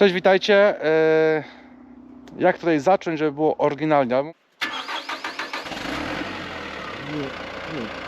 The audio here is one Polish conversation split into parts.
Cześć, witajcie. E, Jak tutaj zacząć, żeby było oryginalnie? Tak, e,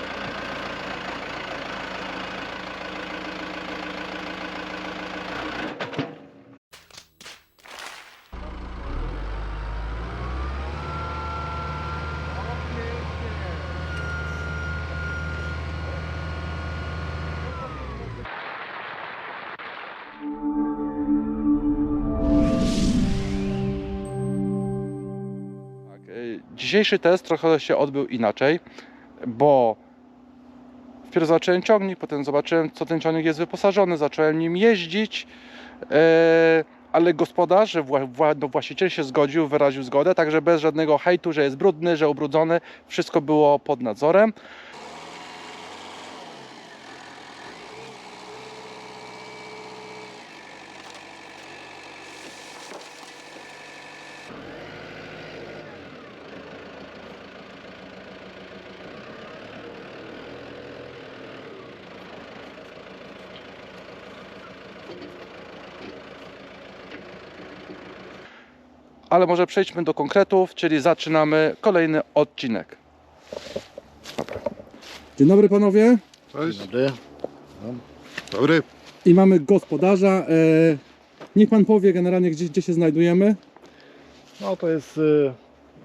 Dzisiejszy test trochę się odbył inaczej, bo wpierw zobaczyłem ciągnik, potem zobaczyłem, co ten ciągnik jest wyposażony, zacząłem nim jeździć, e, ale gospodarz, no właściciel się zgodził, wyraził zgodę, także bez żadnego hejtu, że jest brudny, że ubrudzony, wszystko było pod nadzorem. Ale może przejdźmy do konkretów, czyli zaczynamy kolejny odcinek. Dobra. Dzień dobry panowie. Cześć. Dobry. Dobry. I mamy gospodarza. E, niech pan powie generalnie, gdzie, gdzie się znajdujemy. No to jest y,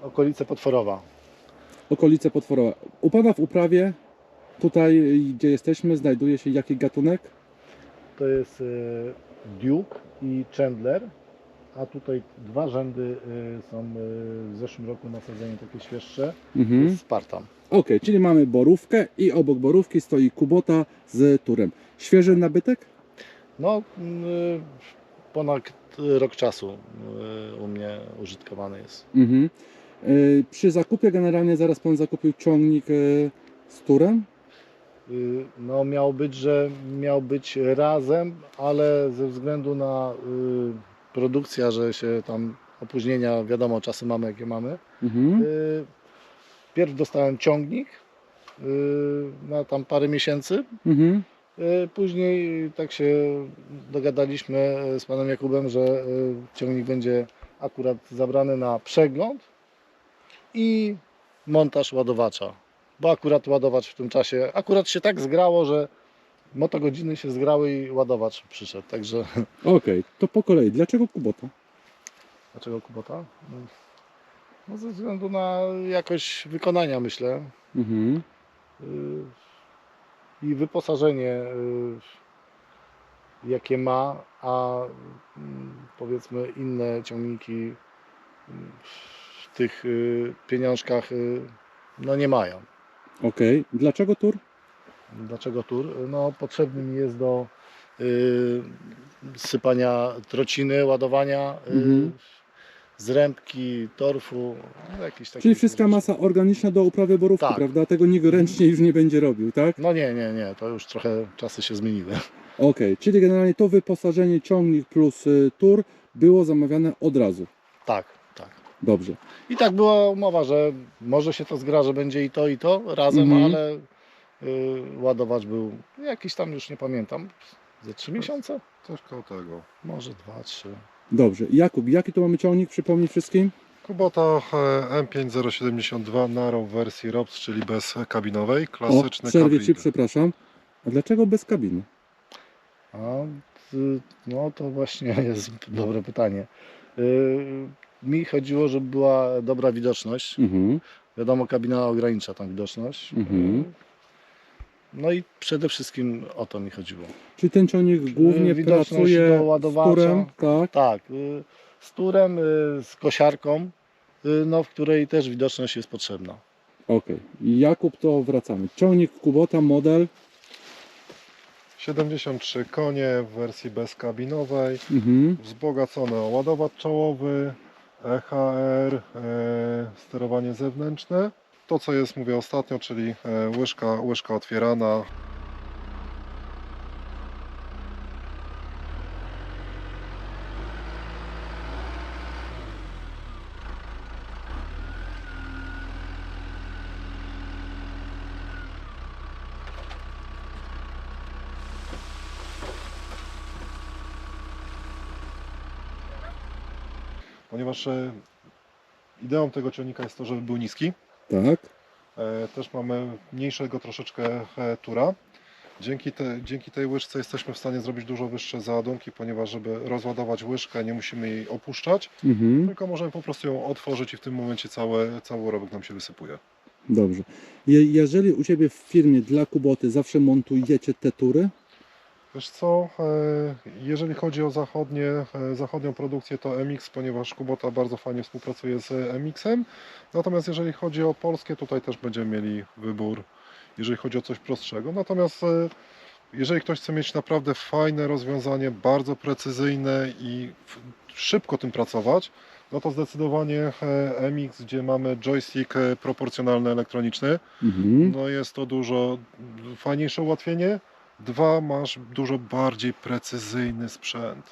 okolice Potworowa. Okolice Potworowa. U pana w uprawie, tutaj gdzie jesteśmy, znajduje się jaki gatunek? To jest y, Duke i Chandler. A tutaj dwa rzędy y, są y, w zeszłym roku nasadzenie takie świeższe. Mhm. Spartan. Ok, czyli mamy borówkę i obok borówki stoi kubota z turem. Świeży nabytek? No y, ponad rok czasu u mnie użytkowany jest. Mhm. E, przy zakupie generalnie zaraz pan zakupił ciągnik e, z turem? Y, No miał być, że miał być razem, ale ze względu na y, produkcja, że się tam opóźnienia, wiadomo, czasy mamy jakie mamy. Mhm. Y, Pierw dostałem ciągnik na tam parę miesięcy. Mhm. Później tak się dogadaliśmy z panem Jakubem, że ciągnik będzie akurat zabrany na przegląd i montaż ładowacza. Bo akurat ładowacz w tym czasie, akurat się tak zgrało, że motogodziny się zgrały i ładowacz przyszedł. Także Okej, to po kolei. Dlaczego kubota? dlaczego Kubota? No ze względu na jakość wykonania myślę. Mhm. y, i wyposażenie, y, jakie ma, a mm, powiedzmy inne ciągniki y, w tych y, pieniążkach no nie mają. Okej, dlaczego tur? Dlaczego tur? No potrzebny mi jest do y, sypania trociny, ładowania y, Mhm. zrębki, torfu, no, jakieś takie Czyli wszystka masa organiczna do uprawy borówki, Tak. prawda? Tego nikt ręcznie już nie będzie robił, tak? No nie, nie, nie, to już trochę czasy się zmieniły. Okej, czyli generalnie to wyposażenie ciągnik plus y, tur było zamawiane od razu. Tak. Dobrze. I tak była umowa, że może się to zgra, że będzie i to, i to razem, Mhm. ale y, ładowacz był jakiś tam już nie pamiętam, ze trzy miesiące? Coś koło tego. Może dwa, trzy. Dobrze. Jakub, jaki tu mamy ciągnik? Przypomnij wszystkim. Kubota e, M5072 Narrow w wersji ROPS, czyli bez kabinowej. Klasyczny o, przerwie ci, przepraszam. A dlaczego bez kabiny? A, y, no to właśnie jest dobre pytanie. Y, mi chodziło, żeby była dobra widoczność. Mhm. Wiadomo, kabina ogranicza tam widoczność. Mhm. Y, No i przede wszystkim o to mi chodziło. Czyli ten ciągnik głównie widoczność pracuje do z ładowacza. turem, tak? Tak, y, z turem, y, z kosiarką, y, no, w której też widoczność jest potrzebna. Okej. Jakub, to wracamy. Ciągnik Kubota, model. 73 konie w wersji bezkabinowej. Mhm. Wzbogacony o ładowacz czołowy, EHR, e, sterowanie zewnętrzne. To co jest, mówię ostatnio, czyli e, łyżka, łyżka otwierana, ponieważ e, ideą tego ciągnika jest to, żeby był niski. Tak. E, Też mamy mniejszego troszeczkę e, tura. Dzięki, te, dzięki tej łyżce jesteśmy w stanie zrobić dużo wyższe załadunki, ponieważ żeby rozładować łyżkę nie musimy jej opuszczać, Mhm. tylko możemy po prostu ją otworzyć i w tym momencie cały, cały urobek nam się wysypuje. Dobrze. Je, jeżeli u Ciebie w firmie dla Kuboty zawsze montujecie te tury, Wiesz co, e, jeżeli chodzi o zachodnie, e, zachodnią produkcję to MX, ponieważ Kubota bardzo fajnie współpracuje z MX-em. Natomiast jeżeli chodzi o polskie, tutaj też będziemy mieli wybór, jeżeli chodzi o coś prostszego. Natomiast e, jeżeli ktoś chce mieć naprawdę fajne rozwiązanie, bardzo precyzyjne i szybko tym pracować, no to zdecydowanie e, MX, gdzie mamy joystick e, proporcjonalny elektroniczny, mhm. no jest to dużo fajniejsze ułatwienie. Dwa, masz dużo bardziej precyzyjny sprzęt.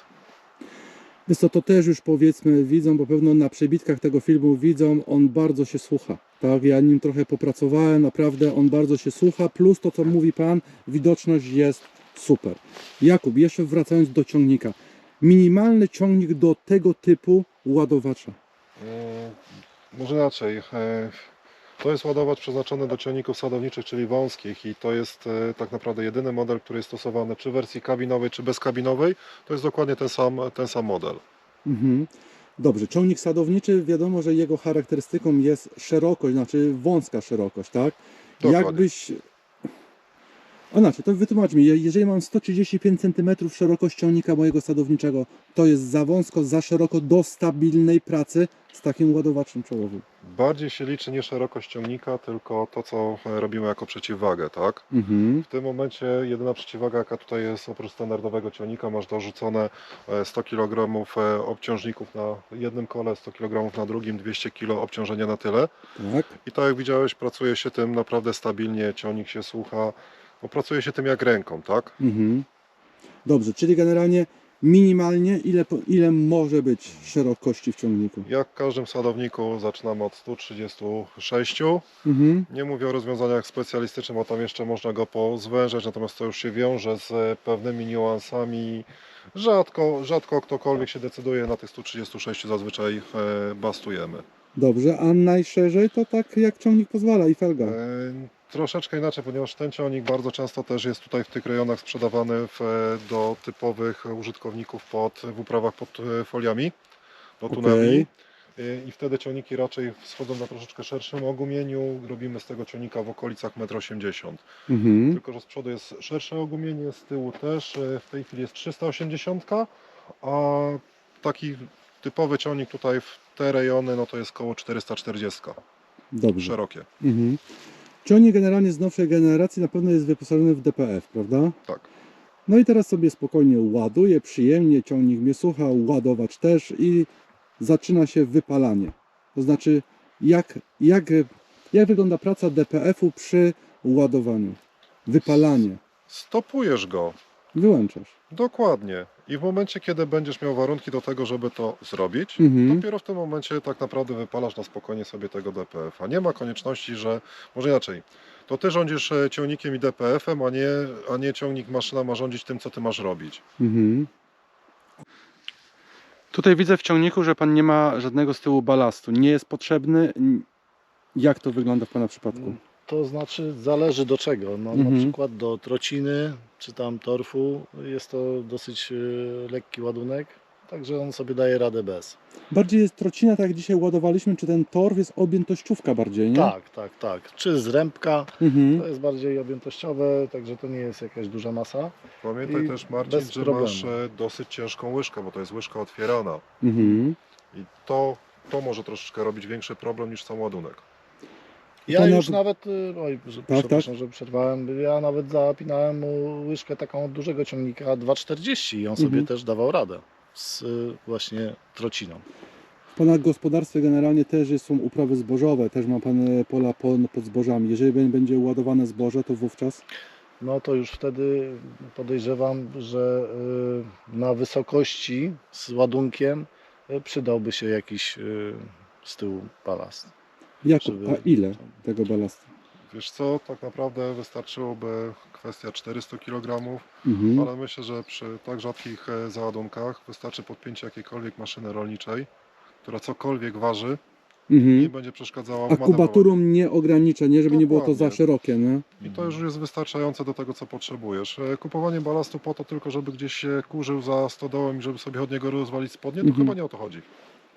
Wiesz co, to też już powiedzmy widzą, bo pewno na przebitkach tego filmu widzą, on bardzo się słucha. Tak, ja nim trochę popracowałem, naprawdę on bardzo się słucha, plus to co mówi Pan, widoczność jest super. Jakub, jeszcze wracając do ciągnika. Minimalny ciągnik do tego typu ładowacza. Mm, Może inaczej. e, To jest ładowacz przeznaczony do ciągników sadowniczych, czyli wąskich i to jest e, tak naprawdę jedyny model, który jest stosowany czy w wersji kabinowej, czy bezkabinowej. To jest dokładnie ten sam, ten sam model. Mhm. Dobrze, ciągnik sadowniczy, wiadomo, że jego charakterystyką jest szerokość, znaczy wąska szerokość, tak? Dokładnie. Jakbyś. A znaczy, to wytłumacz mi, je- jeżeli mam 135 cm szerokość ciągnika mojego sadowniczego, to jest za wąsko, za szeroko do stabilnej pracy z takim ładowaczem czołowym. Bardziej się liczy nie szerokość ciągnika, tylko to, co e, robimy jako przeciwwagę, tak? Mhm. W tym momencie jedyna przeciwwaga, jaka tutaj jest oprócz standardowego ciągnika, masz dorzucone e, 100 kg e, obciążników na jednym kole, 100 kg na drugim, 200 kg obciążenia na tyle. Tak. I tak jak widziałeś, pracuje się tym naprawdę stabilnie, ciągnik się słucha, bo pracuje się tym jak ręką, tak? Mhm. Dobrze, czyli generalnie minimalnie ile, ile może być szerokości w ciągniku? Jak w każdym sadowniku zaczynamy od 136. Mhm. Nie mówię o rozwiązaniach specjalistycznych, bo tam jeszcze można go pozwężać, natomiast to już się wiąże z pewnymi niuansami. Rzadko, rzadko ktokolwiek się decyduje na tych 136 zazwyczaj e, bastujemy. Dobrze, a najszerzej to tak jak ciągnik pozwala i felga. E, Troszeczkę inaczej, ponieważ ten ciągnik bardzo często też jest tutaj w tych rejonach sprzedawany w, e, do typowych użytkowników pod, w uprawach pod e, foliami, do tuneli. Okej. E, I wtedy ciągniki raczej schodzą na troszeczkę szerszym ogumieniu. Robimy z tego ciągnika w okolicach 1,80 m. Mhm. Tylko, że z przodu jest szersze ogumienie, z tyłu też. W tej chwili jest 380, a taki typowy ciągnik tutaj w te rejony, no to jest około 440, Dobrze. szerokie. Mhm. Ciągnik generalnie z nowszej generacji na pewno jest wyposażony w DPF, prawda? Tak. No i teraz sobie spokojnie ładuje, przyjemnie, ciągnik mnie słucha, ładowacz też i zaczyna się wypalanie. To znaczy, jak, jak, jak wygląda praca DPF-u przy ładowaniu? Wypalanie. Stopujesz go, Wyłączasz. dokładnie. I w momencie, kiedy będziesz miał warunki do tego, żeby to zrobić, Mhm. dopiero w tym momencie tak naprawdę wypalasz na spokojnie sobie tego DPF-a. Nie ma konieczności, że, może inaczej, to ty rządzisz e, ciągnikiem i DPF-em, a nie, a nie ciągnik maszyna ma rządzić tym, co ty masz robić. Mhm. Tutaj widzę w ciągniku, że pan nie ma żadnego z tyłu balastu. Nie jest potrzebny. Jak to wygląda w pana przypadku? To znaczy zależy do czego. No, Mhm. Na przykład do trociny czy tam torfu jest to dosyć y, lekki ładunek, także on sobie daje radę bez. Bardziej jest trocina, tak jak dzisiaj ładowaliśmy, czy ten torf jest objętościówka bardziej, nie? Tak, tak, tak. Czy z rębka Mhm. to jest bardziej objętościowe, także to nie jest jakaś duża masa. Pamiętaj I też, Marcin, że problemu. masz e, dosyć ciężką łyżkę, bo to jest łyżka otwierana. Mhm. I to, to może troszeczkę robić większy problem niż sam ładunek. Ja już na- nawet, y, oj, że, tak. przepraszam, że przerwałem, ja nawet zapinałem mu łyżkę taką od dużego ciągnika 2,40 i on sobie Mhm. też dawał radę z y, właśnie trociną. W pana gospodarstwie generalnie też są uprawy zbożowe, też ma pan e, pola pod zbożami. Jeżeli bę- będzie ładowane zboże, to wówczas No to już wtedy podejrzewam, że y, na wysokości z ładunkiem przydałby się jakiś z tyłu balast. Jakub, Żeby- a ile tego balastu? Wiesz co, tak naprawdę wystarczyłoby kwestia 400 kg, Mhm. ale myślę, że przy tak rzadkich e, załadunkach wystarczy podpięcie jakiejkolwiek maszyny rolniczej, która cokolwiek waży, nie Mhm. będzie przeszkadzała A w manewrowaniu. kubaturą nie ogranicza, nie? Żeby nie było to za Dokładnie. szerokie, nie? I to już jest wystarczające do tego, co potrzebujesz. E, Kupowanie balastu po to tylko, żeby gdzieś się kurzył za stodołem i żeby sobie od niego rozwalić spodnie, to Mhm. chyba nie o to chodzi.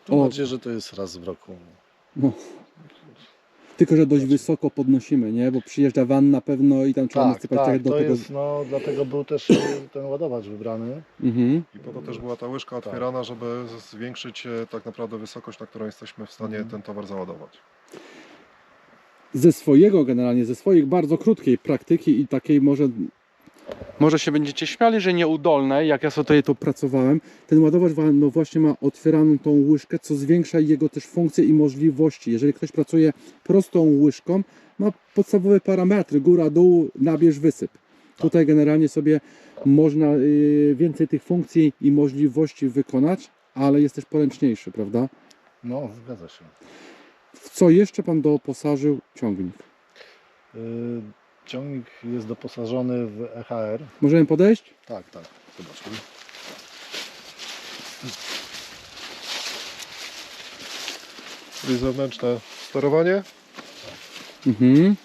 Tym O. bardziej, że to jest raz w roku. No. Tylko, że dość wysoko podnosimy, nie? Bo przyjeżdża van na pewno i tam trzeba Tak, nasypać tak, tak, do to tego. jest, no, dlatego był też e, ten ładowacz wybrany. Mhm. I po to też była ta łyżka Tak. otwierana, żeby zwiększyć e, tak naprawdę wysokość, na którą jesteśmy w stanie Mhm. ten towar załadować. Ze swojego generalnie, ze swoich bardzo krótkiej praktyki i takiej może Może się będziecie śmiali, że nieudolnej, jak ja sobie to pracowałem, ten ładowacz wa- no właśnie ma otwieraną tą łyżkę, co zwiększa jego też funkcje i możliwości. Jeżeli ktoś pracuje prostą łyżką, ma podstawowe parametry, góra, dół, nabierz, wysyp. Tutaj generalnie sobie można y, więcej tych funkcji i możliwości wykonać, ale jest też poręczniejszy, prawda? No, zgadza się. W co jeszcze Pan doposażył ciągnik? Y, Ciągnik jest doposażony w EHR. Możemy podejść? Tak, tak. Zobaczmy. Czyli zewnętrzne sterowanie. Mhm.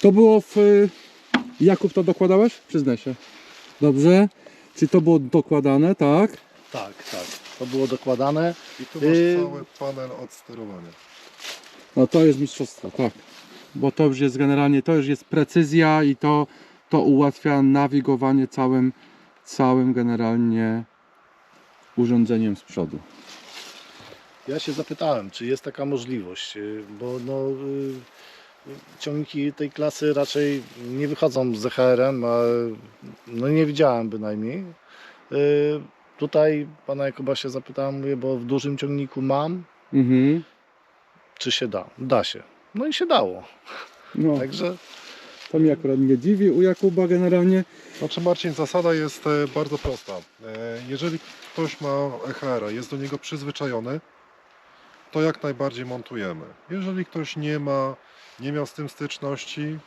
To było w... y, Jakub, to dokładałeś? Przyznaj się. Dobrze. Czy to było dokładane, tak? Tak, tak. To było dokładane. I tu masz Yy. cały panel od sterowania. No to jest mistrzostwo, tak. Bo to już jest generalnie, to już jest precyzja i to, to ułatwia nawigowanie całym, całym generalnie urządzeniem z przodu. Ja się zapytałem, czy jest taka możliwość, y, bo no, y, ciągniki tej klasy raczej nie wychodzą z EHR-em, a no nie widziałem bynajmniej. Y, Tutaj pana Jakuba się zapytałem, mówię, bo w dużym ciągniku mam, Mhm. czy się da? Da się. No i się dało. No, Także to mnie akurat nie dziwi u Jakuba generalnie. Znaczy Marcin, zasada jest e, bardzo prosta. E, Jeżeli ktoś ma EHR, jest do niego przyzwyczajony, to jak najbardziej montujemy. Jeżeli ktoś nie ma, nie miał z tym styczności,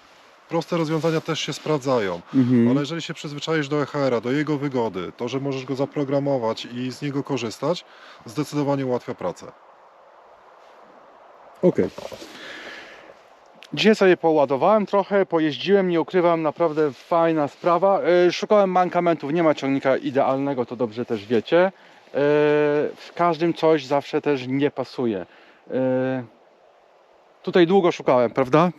proste rozwiązania też się sprawdzają. Mhm. Ale jeżeli się przyzwyczaisz do EHR, do jego wygody, to, że możesz go zaprogramować i z niego korzystać, zdecydowanie ułatwia pracę. Okej. Dzisiaj sobie poładowałem trochę, pojeździłem, nie ukrywam, naprawdę fajna sprawa. Yy, Szukałem mankamentów, nie ma ciągnika idealnego, to dobrze też wiecie. Yy, W każdym coś zawsze też nie pasuje. Yy, Tutaj długo szukałem, prawda?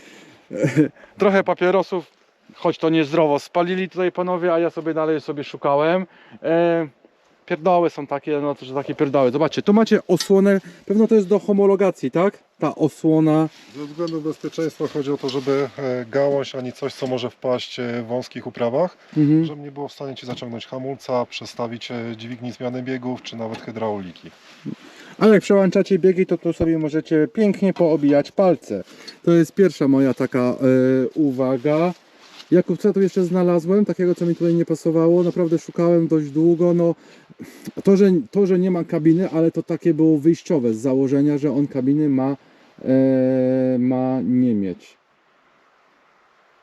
Trochę papierosów, choć to niezdrowo, spalili tutaj panowie, a ja sobie dalej sobie szukałem. Pierdoły są takie, no to że takie pierdoły. Zobaczcie, Tu macie osłonę, pewno to jest do homologacji, tak? Ta osłona. Ze względu bezpieczeństwa chodzi o to, żeby e, gałąź ani coś, co może wpaść e, w wąskich uprawach, Mhm. żeby nie było w stanie Ci zaciągnąć hamulca, przestawić e, dźwigni zmiany biegów, czy nawet hydrauliki. A jak przełączacie biegi, to tu sobie możecie pięknie poobijać palce. To jest pierwsza moja taka e, uwaga. Jakub, co tu jeszcze znalazłem? Takiego, co mi tutaj nie pasowało. Naprawdę szukałem dość długo. No, to, że, to, że nie ma kabiny, ale to takie było wyjściowe z założenia, że on kabiny ma, e, ma nie mieć.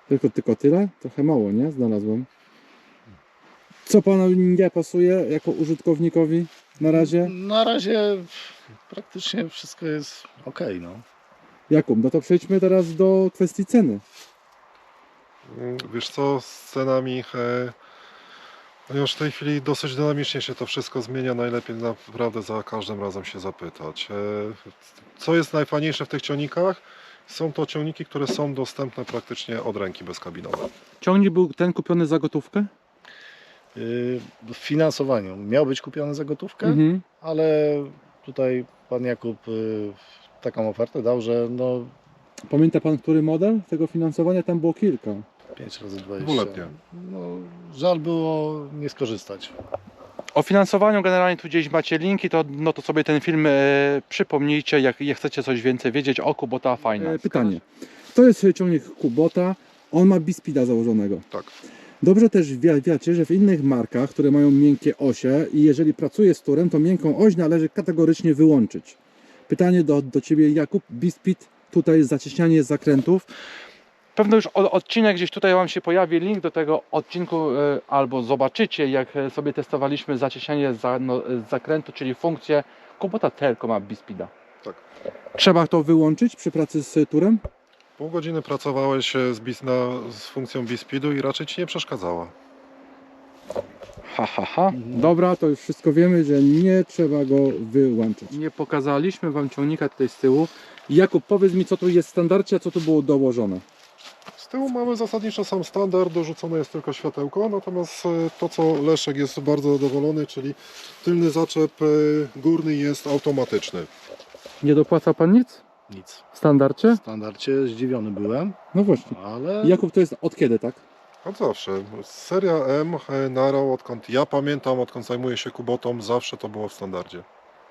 Tylko, tylko tyle? Trochę mało, nie? Znalazłem. Co panu nie pasuje jako użytkownikowi na razie? na razie praktycznie wszystko jest ok. No. Jakub, no to przejdźmy teraz do kwestii ceny. Wiesz co, z cenami, e, ponieważ w tej chwili dosyć dynamicznie się to wszystko zmienia, najlepiej naprawdę za każdym razem się zapytać. E, Co jest najfajniejsze w tych ciągnikach? Są to ciągniki, które są dostępne praktycznie od ręki bezkabinowe. Ciągnik był ten kupiony za gotówkę? Y, W finansowaniu miał być kupiony za gotówkę, Mhm. ale tutaj pan Jakub y, taką ofertę dał, że no Pamięta pan, który model tego finansowania? Tam było kilka. 5 razy 20. Dwuletnie. No, żal było nie skorzystać. O finansowaniu generalnie tu gdzieś macie linki, to, no to sobie ten film e, przypomnijcie, jak, jak chcecie coś więcej wiedzieć o Kubota fajna. E, pytanie. To jest ciągnik Kubota. On ma Bispida założonego. Tak. Dobrze też wie, wiecie, że w innych markach, które mają miękkie osie i jeżeli pracuje z turem, to miękką oś należy kategorycznie wyłączyć. Pytanie do, do Ciebie, Jakub. Bispid, tutaj zacieśnianie zakrętów. Pewno już odcinek gdzieś tutaj Wam się pojawi, link do tego odcinku, e, albo zobaczycie, jak e, sobie testowaliśmy zacieśnianie za, no, e, zakrętu, czyli funkcję, Kubota tylko ma Bispida. Tak. Trzeba to wyłączyć przy pracy z turem? Pół godziny pracowałeś z, bis, na, z funkcją Bispeedu i raczej Ci nie przeszkadzała. Ha, ha, ha. Dobra, to już wszystko wiemy, że nie trzeba go wyłączyć. Nie pokazaliśmy Wam ciągnika tutaj z tyłu. Jakub, powiedz mi, co tu jest w standardzie, a co tu było dołożone. Z tyłu mamy zasadniczo sam standard, dorzucone jest tylko światełko, natomiast e, to co Leszek jest bardzo zadowolony, czyli tylny zaczep e, górny jest automatyczny. Nie dopłaca Pan nic Nic. w standardzie? W standardzie zdziwiony byłem, No właśnie. ale Jakub, to jest od kiedy, tak? Od zawsze. Seria M, e, Narrow, odkąd ja pamiętam, odkąd zajmuję się Kubotą, zawsze to było w standardzie.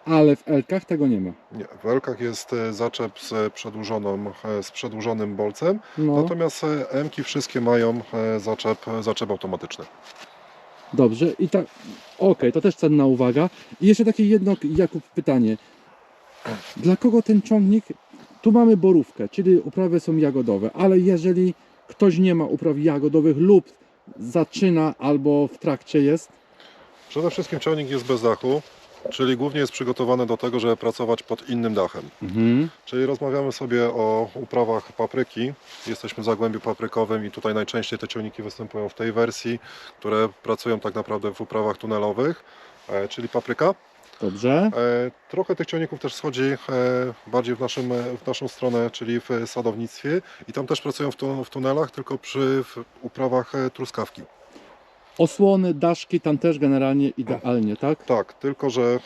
Ale w Elkach tego nie ma. Nie, w Elkach jest e, zaczep z, przedłużoną, e, z przedłużonym bolcem, No, natomiast e, M-ki wszystkie mają zaczep, zaczep automatyczny. dobrze. I tak, okej, to też cenna uwaga. I jeszcze takie jedno, Jakub, pytanie. Dla kogo ten ciągnik? Tu mamy borówkę, czyli uprawy są jagodowe, ale jeżeli ktoś nie ma upraw jagodowych lub zaczyna albo w trakcie jest, Przede wszystkim ciągnik jest bez dachu, czyli głównie jest przygotowany do tego, żeby pracować pod innym dachem. Mhm. Czyli rozmawiamy sobie o uprawach papryki. Jesteśmy w Zagłębiu Paprykowym i tutaj najczęściej te ciągniki występują w tej wersji, które pracują tak naprawdę w uprawach tunelowych, e, czyli papryka. Dobrze. E, Trochę tych ciągników też schodzi e, bardziej w, naszym, e, w naszą stronę, czyli w sadownictwie i tam też pracują w, tu, w tunelach, tylko przy w uprawach e, truskawki. Osłony, daszki tam też generalnie idealnie, tak? Tak, tylko że e,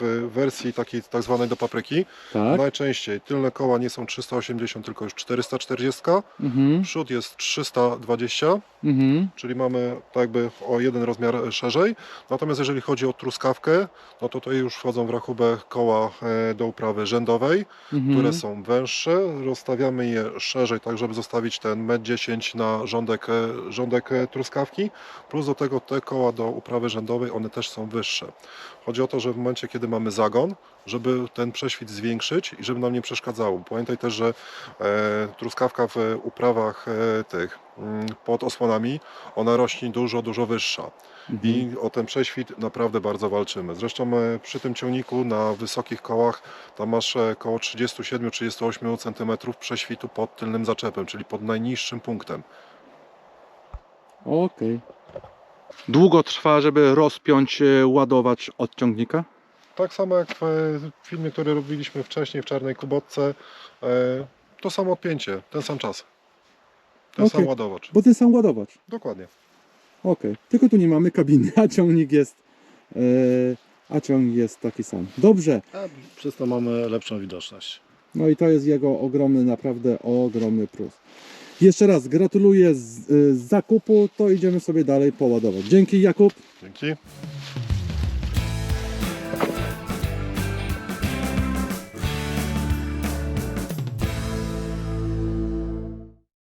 w wersji takiej tak zwanej do papryki Tak. najczęściej tylne koła nie są 380, tylko już 440, Mhm. przód jest 320, Mhm. czyli mamy tak jakby o jeden rozmiar szerzej. Natomiast jeżeli chodzi o truskawkę, no to tutaj już wchodzą w rachubę koła e, do uprawy rzędowej, Mhm. które są węższe. Rozstawiamy je szerzej, tak żeby zostawić ten 1,10 m na rządek, e, rządek truskawki. Plus do tego te koła do uprawy rzędowej, one też są wyższe. Chodzi o to, że w momencie, kiedy mamy zagon, żeby ten prześwit zwiększyć i żeby nam nie przeszkadzało. Pamiętaj też, że e, truskawka w uprawach e, tych mm, pod osłonami, ona rośnie dużo, dużo wyższa. Mhm. I o ten prześwit naprawdę bardzo walczymy. Zresztą e, przy tym ciągniku na wysokich kołach tam masz około 37-38 cm prześwitu pod tylnym zaczepem, czyli pod najniższym punktem. Okej. Długo trwa, żeby rozpiąć, e, ładować od ciągnika? Tak samo jak w e, filmie, który robiliśmy wcześniej w Czarnej Kubotce, e, to samo odpięcie, ten sam czas. Ten Okej. sam ładowacz. Bo ten sam ładować. Dokładnie. Okej. Tylko tu nie mamy kabiny, a ciągnik jest. e, a ciągnik jest taki sam. Dobrze. a przez to mamy lepszą widoczność. No i to jest jego ogromny, naprawdę ogromny plus. Jeszcze raz gratuluję z, z zakupu, to idziemy sobie dalej poładować. Dzięki Jakub. Dzięki.